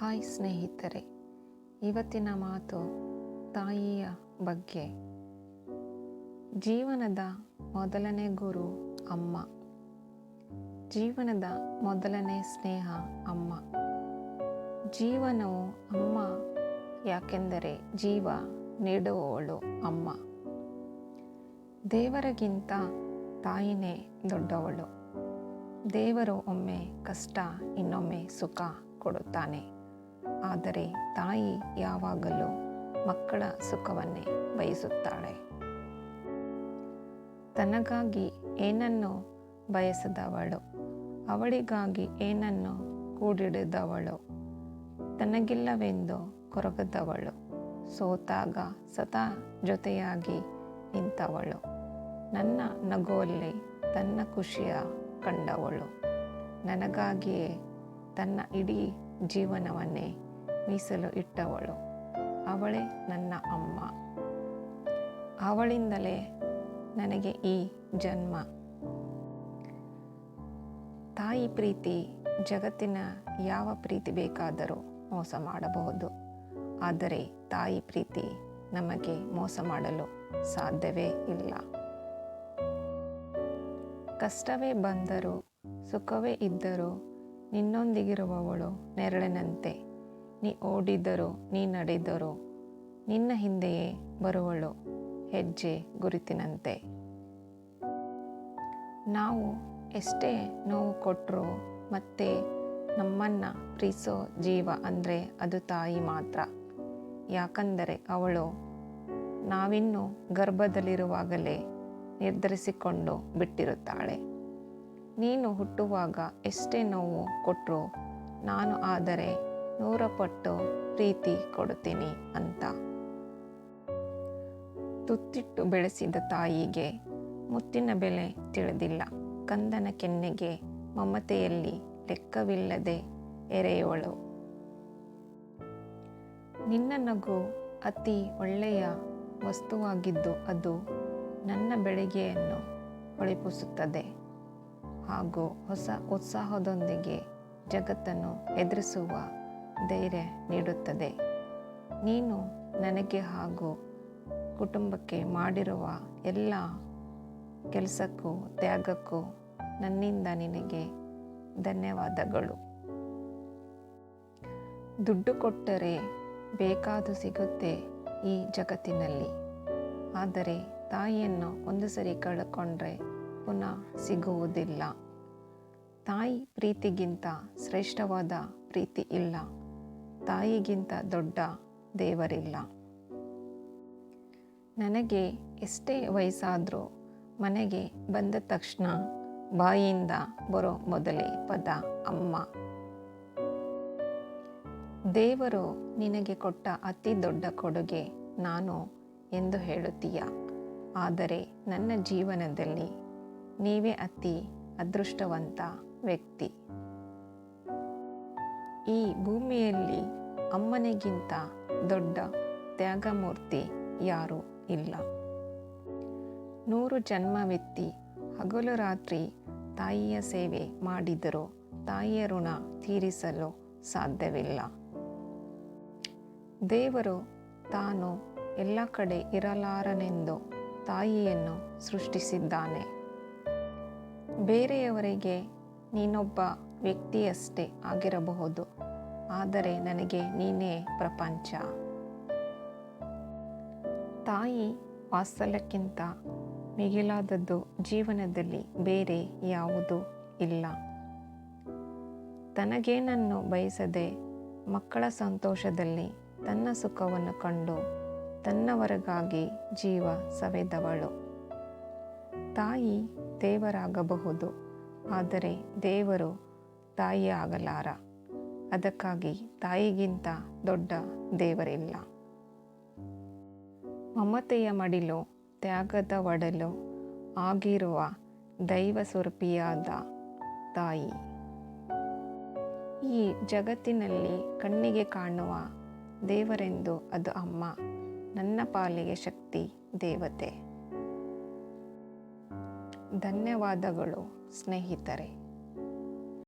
Hi ಸ್ನೇಹಿತರೆ, ಇವತ್ತಿನ ಮಾತು ತಾಯಿಯ ಬಗ್ಗೆ. ಜೀವನದ ಮೊದಲನೇ ಗುರು ಅಮ್ಮ. ಜೀವನದ ಮೊದಲನೇ ಸ್ನೇಹ ಅಮ್ಮ. ಜೀವನವು ಅಮ್ಮ ಯಾಕೆಂದರೆ ಜೀವ ನೀಡುವವಳು ಅಮ್ಮ. ದೇವರಿಗಿಂತ ತಾಯಿನೇ ದೊಡ್ಡವಳು. ದೇವರು ಒಮ್ಮೆ ಕಷ್ಟ, ಇನ್ನೊಮ್ಮೆ ಸುಖ ಕೊಡುತ್ತಾನೆ. ಆದರೆ ತಾಯಿ ಯಾವಾಗಲೂ ಮಕ್ಕಳ ಸುಖವನ್ನೇ ಬಯಸುತ್ತಾಳೆ. ತನಗಾಗಿ ಏನನ್ನು ಬಯಸದವಳು? ಅವಳಿಗಾಗಿ ಏನನ್ನು ಕೂಡಿಡಿದವಳು? ತನಗಿಲ್ಲವೆಂದು ಕೊರಗದವಳು. ಸೋತಾಗ ಸದಾ ಜೊತೆಯಾಗಿ ನಿಂತವಳು. ನನ್ನ ನಗುವಲ್ಲಿ ತನ್ನ ಖುಷಿಯ ಕಂಡವಳು. ನನಗಾಗಿಯೇ ತನ್ನ ಇಡೀ ಜೀವನವನ್ನೇ ಮೀಸಲು ಇಟ್ಟವಳು. ಅವಳೇ ನನ್ನ ಅಮ್ಮ. ಅವಳಿಂದಲೇ ನನಗೆ ಈ ಜನ್ಮ. ತಾಯಿ ಪ್ರೀತಿ ಜಗತ್ತಿನ ಯಾವ ಪ್ರೀತಿ ಬೇಕಾದರೂ ಮೋಸ ಮಾಡಬಹುದು. ಆದರೆ ತಾಯಿ ಪ್ರೀತಿ ನಮಗೆ ಮೋಸ ಮಾಡಲು ಸಾಧ್ಯವೇ ಇಲ್ಲ. ಕಷ್ಟವೇ ಬಂದರೂ, ಸುಖವೇ ಇದ್ದರೂ ನಿನ್ನೊಂದಿಗಿರುವವಳು ನೆರಳಿನಂತೆ ನೀ ಓಡಿದರೂ, ನೀ ನಡೆದರೂ, ನಿನ್ನ ಹಿಂದೆಯೇ ಬರುವಳು ಹೆಜ್ಜೆ ಗುರುತಿನಂತೆ. ನಾವು ಎಷ್ಟೇ ನೋವು ಕೊಟ್ಟರೂ ಮತ್ತೆ ನಮ್ಮನ್ನು ಪ್ರೀಸೋ ಜೀವ ಅಂದರೆ ಅದು ತಾಯಿ ಮಾತ್ರ. ಯಾಕಂದರೆ ಅವಳು ನಾವಿನ್ನು ಗರ್ಭದಲ್ಲಿರುವಾಗಲೇ ನಿರ್ಧರಿಸಿಕೊಂಡು ಬಿಟ್ಟಿರುತ್ತಾಳೆ. ನೀನು ಹುಟ್ಟುವಾಗ ಎಷ್ಟೇ ನೋವು ಕೊಟ್ಟರು ನಾನು ಆದರೆ ನೂರ ಪಟ್ಟು ಪ್ರೀತಿ ಕೊಡುತ್ತೀನಿ ಅಂತ. ತುತ್ತಿಟ್ಟು ಬೆಳೆಸಿದ ತಾಯಿಗೆ ಮುತ್ತಿನ ಬೆಲೆ ತಿಳಿದಿಲ್ಲ. ಕಂದನ ಕೆನ್ನೆಗೆ ಮಮತೆಯಲ್ಲಿ ಲೆಕ್ಕವಿಲ್ಲದೆ ಎರೆಯೋಳು ನಿನ್ನ ನಗು ಅತಿ ಒಳ್ಳೆಯ ವಸ್ತುವಾಗಿದ್ದು ಅದು ನನ್ನ ಬೆಳಗ್ಗೆಯನ್ನು ಹೊಳಿಪಿಸುತ್ತದೆ ಹಾಗೂ ಹೊಸ ಉತ್ಸಾಹದೊಂದಿಗೆ ಜಗತ್ತನ್ನು ಎದುರಿಸುವ ಧೈರ್ಯ ನೀಡುತ್ತದೆ. ನೀನು ನನಗೆ ಹಾಗೂ ಕುಟುಂಬಕ್ಕೆ ಮಾಡಿರುವ ಎಲ್ಲ ಕೆಲಸಕ್ಕೂ ತ್ಯಾಗಕ್ಕೂ ನನ್ನಿಂದ ನಿನಗೆ ಧನ್ಯವಾದಗಳು. ದುಡ್ಡು ಕೊಟ್ಟರೆ ಬೇಕಾದು ಸಿಗುತ್ತೆ ಈ ಜಗತ್ತಿನಲ್ಲಿ. ಆದರೆ ತಾಯಿಯನ್ನು ಒಂದು ಸರಿ ಕಳ್ಕೊಂಡ್ರೆ ಪುನಃ ಸಿಗುವುದಿಲ್ಲ. ತಾಯಿ ಪ್ರೀತಿಗಿಂತ ಶ್ರೇಷ್ಠವಾದ ಪ್ರೀತಿ ಇಲ್ಲ. ತಾಯಿಗಿಂತ ದೊಡ್ಡ ದೇವರಿಲ್ಲ. ನನಗೆ ಎಷ್ಟೇ ವಯಸ್ಸಾದರೂ ಮನೆಗೆ ಬಂದ ತಕ್ಷಣ ಬಾಯಿಯಿಂದ ಬರೋ ಮೊದಲೇ ಪದ ಅಮ್ಮ. ದೇವರು ನಿನಗೆ ಕೊಟ್ಟ ಅತಿ ದೊಡ್ಡ ಕೊಡುಗೆ ನಾನು ಎಂದು ಹೇಳುತ್ತೀಯ. ಆದರೆ ನನ್ನ ಜೀವನದಲ್ಲಿ ನೀವೇ ಅತಿ ಅದೃಷ್ಟವಂತ ವ್ಯಕ್ತಿ. ಈ ಭೂಮಿಯಲ್ಲಿ ಅಮ್ಮನಿಗಿಂತ ದೊಡ್ಡ ತ್ಯಾಗಮೂರ್ತಿ ಯಾರೂ ಇಲ್ಲ. ನೂರು ಜನ್ಮವೆತ್ತಿ ಹಗಲು ರಾತ್ರಿ ತಾಯಿಯ ಸೇವೆ ಮಾಡಿದರೂ ತಾಯಿಯ ಋಣ ತೀರಿಸಲು ಸಾಧ್ಯವಿಲ್ಲ. ದೇವರು ತಾನು ಎಲ್ಲ ಕಡೆ ಇರಲಾರನೆಂದು ತಾಯಿಯನ್ನು ಸೃಷ್ಟಿಸಿದ್ದಾನೆ. ಬೇರೆಯವರಿಗೆ ನೀನೊಬ್ಬ ವ್ಯಕ್ತಿಯಷ್ಟೇ ಆಗಿರಬಹುದು. ಆದರೆ ನನಗೆ ನೀನೇ ಪ್ರಪಂಚ. ತಾಯಿ ವಾತ್ಸಲ್ಯಕ್ಕಿಂತ ಮಿಗಿಲಾದದ್ದು ಜೀವನದಲ್ಲಿ ಬೇರೆ ಯಾವುದೂ ಇಲ್ಲ. ತನಗೇನನ್ನು ಬಯಸದೆ ಮಕ್ಕಳ ಸಂತೋಷದಲ್ಲಿ ತನ್ನ ಸುಖವನ್ನು ಕಂಡು ತನ್ನವರಿಗಾಗಿ ಜೀವ ಸವೆದವಳು. ತಾಯಿ ದೇವರಾಗಬಹುದು. ಆದರೆ ದೇವರು ತಾಯಿ ಆಗಲಾರ. ಅದಕ್ಕಾಗಿ ತಾಯಿಗಿಂತ ದೊಡ್ಡ ದೇವರಿಲ್ಲ. ಮಮತೆಯ ಮಡಿಲು, ತ್ಯಾಗದ ಒಡಲು ಆಗಿರುವ ದೈವ ಸ್ವರೂಪಿಯಾದ ತಾಯಿ. ಈ ಜಗತ್ತಿನಲ್ಲಿ ಕಣ್ಣಿಗೆ ಕಾಣುವ ದೇವರೆಂದು ಅದು ಅಮ್ಮ, ನನ್ನ ಪಾಲಿಗೆ ಶಕ್ತಿ, ದೇವತೆ. ಧನ್ಯವಾದಗಳು ಸ್ನೇಹಿತರೆ.